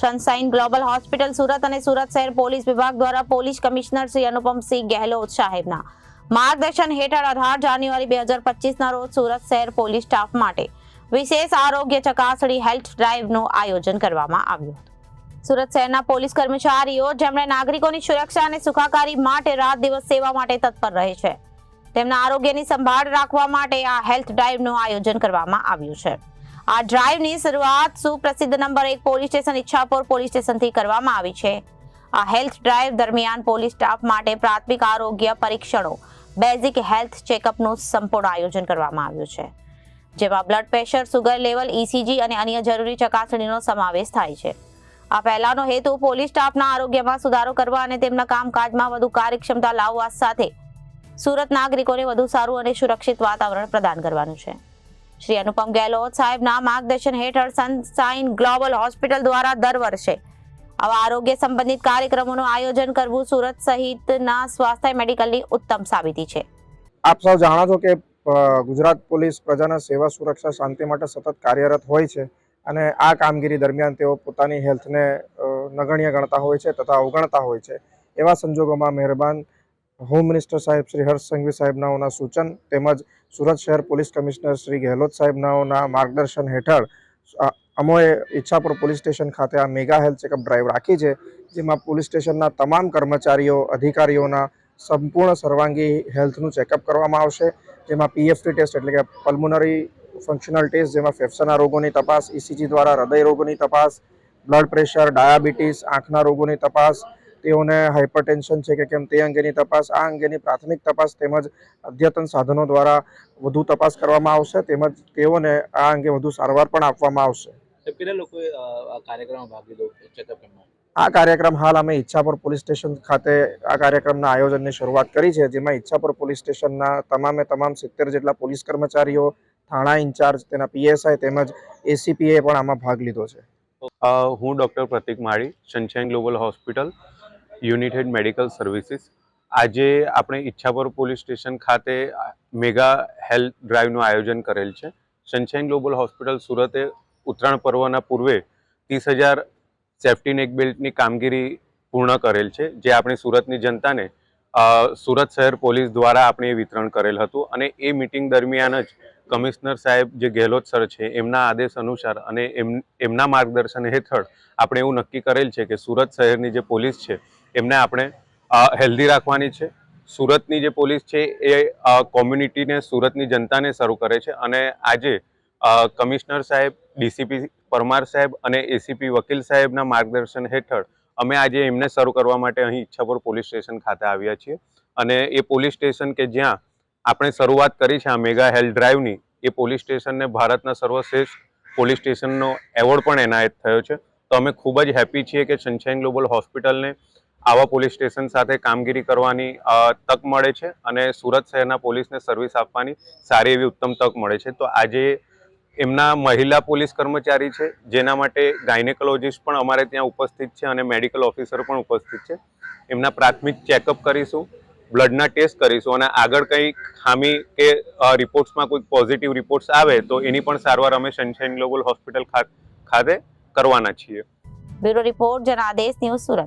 Sunshine global hospital Surat અને સુરત શહેર police વિભાગ દ્વારા પોલીસ કમિશનર શ્રી અનુપમસિંહ ગેહલોત સાહેબના માર્ગદર્શન હેઠળ અઢાર જાન્યુઆરી બે હજાર પચીસના રોજ સુરત શહેર પોલીસ સ્ટાફ માટે વિશેષ આરોગ્ય ચકાસણી હેલ્થ ડ્રાઇવનું આયોજન કરવામાં આવ્યું હતું. સુરત શહેરના પોલીસ કર્મચારીઓ, જેમણે નાગરિકોની સુરક્ષા અને સુખાકારી માટે રાત દિવસ સેવા માટે તત્પર રહે છે, તેમના આરોગ્યની સંભાળ રાખવા માટે આ હેલ્થ ડ્રાઇવનું આયોજન કરવામાં આવ્યું છે. આ ડ્રાઈવની શરૂઆત સુપ્રસિદ્ધ નંબર એક પોલીસ સ્ટેશન ઈચ્છાપુર પોલીસ સ્ટેશનથી કરવામાં આવી છે. આ હેલ્થ ડ્રાઈવ દરમિયાન પોલીસ સ્ટાફ માટે પ્રાથમિક આરોગ્ય પરીક્ષણો બેઝિક હેલ્થ ચેકઅપનું સંપૂર્ણ આયોજન કરવામાં આવ્યું છે, જેમાં blood pressure sugar level ECG અને અન્ય જરૂરી ચકાસણીનો સમાવેશ થાય છે. આ પહેલાનો હેતુ પોલીસ સ્ટાફના આરોગ્યમાં સુધારો કરવા અને તેમના કામકાજમાં વધુ કાર્યક્ષમતા લાવવા સાથે સુરત નાગરિકોને વધુ સારું અને સુરક્ષિત વાતાવરણ પ્રદાન કરવાનું છે. શ્રી અનુપમ ગેહલોત સાહેબના માર્ગદર્શન હેઠળ સનસાઇન ગ્લોબલ હોસ્પિટલ દ્વારા દર વર્ષે આવા આરોગ્ય સંબંધિત કાર્યક્રમોનું આયોજન કરવું સુરત સહિતના સ્વાસ્થ્ય મેડિકલની ઉત્તમ સાબિતી છે. આપ સૌ જાણો છો કે ગુજરાત પોલીસ પ્રજાના સેવા સુરક્ષા શાંતિ માટે સતત કાર્યરત હોય છે અને આ કામગીરી દરમિયાન તેઓ પોતાની હેલ્થને નગણ્ય ગણતા હોય છે તથા અવગણતા હોય છે. એવા સંજોગોમાં મહેરબાન હોમ મિનિસ્ટર સાહેબ શ્રી હર્ષ સંઘવી સાહેબનાઓના સૂચન તેમજ સુરત શહેર પોલીસ કમિશનર શ્રી ગેહલોત સાહેબનાઓના માર્ગદર્શન હેઠળ અમોએ ઈચ્છાપુર પોલીસ સ્ટેશન ખાતે આ મેગા હેલ્થ ચેકઅપ ડ્રાઈવ રાખી છે, જેમાં પોલીસ સ્ટેશનના તમામ કર્મચારીઓ, અધિકારીઓના સંપૂર્ણ સર્વાંગી હેલ્થનું ચેકઅપ કરવામાં આવશે, જેમાં પીએફટી ટેસ્ટ એટલે કે પલ્મોનરી ફંક્શનલ ટેસ્ટ, જેમાં ફેફસાના રોગોની તપાસ ઇસીજી દ્વારા હૃદય રોગોની તપાસ, બ્લડ પ્રેશર, ડાયાબિટીસ, આંખના રોગોની તપાસ તેઓને હાઇપરટેન્શન છે કે કેમ તે અંગેની તપાસ આ અંગેની પ્રાથમિક તપાસ તેમજ અદ્યતન સાધનો દ્વારા વધુ તપાસ કરવામાં આવશે તેમજ તેઓને આ અંગે વધુ સારવાર પણ આપવામાં આવશે. કેટલા લોકોએ આ કાર્યક્રમમાં ભાગ લીધો ચેકઅપ આ કાર્યક્રમ હાલ અમે ઈચ્છાપુર પોલીસ સ્ટેશન ખાતે આ કાર્યક્રમના આયોજનની શરૂઆત કરી છે જેમાં ઈચ્છાપુર પોલીસ સ્ટેશનના તમામે તમામ સિત્તેર જેટલા પોલીસ કર્મચારીઓ થાણા ઇન્ચાર્જ તેના પીએસઆઈ તેમજ એસીપીએ પણ આમાં ભાગ લીધો છે. હું doctor Pratik Mali sunshine global hospital united medical services. આજે આપણે ઈચ્છાપર પોલીસ સ્ટેશન ખાતે મેગા હેલ્થ ડ્રાઈવનું આયોજન કરેલ છે. સનશાઇન ગ્લોબલ હોસ્પિટલ સુરતે ઉત્તરાયણ પર્વના પૂર્વે ત્રીસ હજાર સેફ્ટી નેક બેલ્ટની કામગીરી પૂર્ણ કરેલ છે, જે આપણી સુરતની જનતાને સુરત શહેર પોલીસ દ્વારા આપણે વિતરણ કરેલ હતું અને એ મિટિંગ દરમિયાન જ કમિશનર સાહેબ જે ગેહલોત સર છે, એમના આદેશ અનુસાર અને એમ, એમના માર્ગદર્શન હેઠળ આપણે એવું નક્કી કરેલ છે કે સુરત શહેરની જે પોલીસ છે એમને આપણે હેલ્ધી રાખવાની છે. સુરતની જે પોલીસ છે એ કોમ્યુનિટીને, સુરતની જનતાને શરૂ કરે છે અને આજે કમિશનર સાહેબ, ડીસીપી પરમાર સાહેબ અને એસીપી વકીલ સાહેબના માર્ગદર્શન હેઠળ અમે આજે એમને શરૂ કરવા માટે અહીં ઈચ્છાપુર પોલીસ સ્ટેશન ખાતે આવ્યા છીએ. અને એ પોલીસ સ્ટેશન કે જ્યાં આપણે શરૂઆત કરી છે આ મેગા હેલ્થ ડ્રાઈવની, એ પોલીસ સ્ટેશનને ભારતના સર્વશ્રેષ્ઠ પોલીસ સ્ટેશનનો એવોર્ડ પણ એનાયત થયો છે. તો અમે ખૂબ જ હેપી છીએ કે સનશાઇન ગ્લોબલ હોસ્પિટલને આવા પોલીસ સ્ટેશન સાથે કામગીરી કરવાની તક મળે છે અને સુરત શહેરના પોલીસને સર્વિસ આપવાની સારી એવી ઉત્તમ તક મળે છે. તો આજે એમના મહિલા પોલીસ કર્મચારી છે, જેના માટે ગાયનેકોલોજીસ્ટ પણ અમારે ત્યાં ઉપસ્થિત છે અને મેડિકલ ઓફિસર પણ ઉપસ્થિત છે. એમના પ્રાથમિક ચેકઅપ કરીશું, બ્લડના ટેસ્ટ કરીશું અને આગળ કંઈ ખામી કે રિપોર્ટ્સમાં કોઈ પોઝિટિવ રિપોર્ટ્સ આવે તો એની પણ સારવાર અમે સનશાઇન ગ્લોબલ હોસ્પિટલ ખાતે કરવાના છીએ. Bureau report, Janadesh, news Surat.